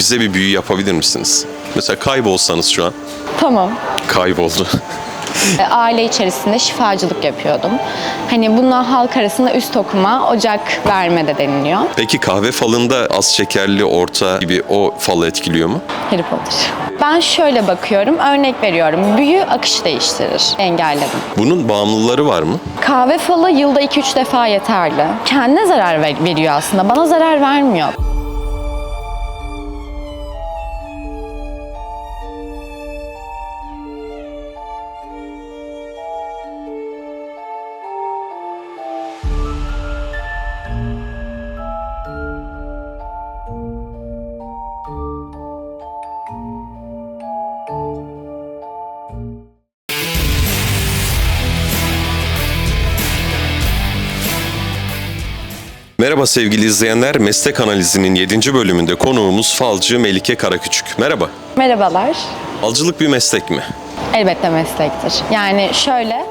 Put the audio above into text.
bize bir büyü yapabilir misiniz? Mesela kaybolsanız şu an. Tamam. Kayboldu. E, Aile içerisinde şifacılık yapıyordum. Hani buna halk arasında üst okuma, ocak verme de deniliyor. Peki kahve falında az şekerli, orta gibi o falı etkiliyor mu? Harry Potter. Ben şöyle bakıyorum, örnek veriyorum. Büyü akış değiştirir. Engelledim. Bunun bağımlıları var mı? Kahve falı yılda 2-3 defa yeterli. Kendine zarar ver- veriyor aslında. Bana zarar vermiyor. Merhaba sevgili izleyenler. Meslek Analizi'nin 7. bölümünde konuğumuz falcı Melike Karaküçük. Merhaba. Merhabalar. Falcılık bir meslek mi? Elbette meslektir. Yani şöyle,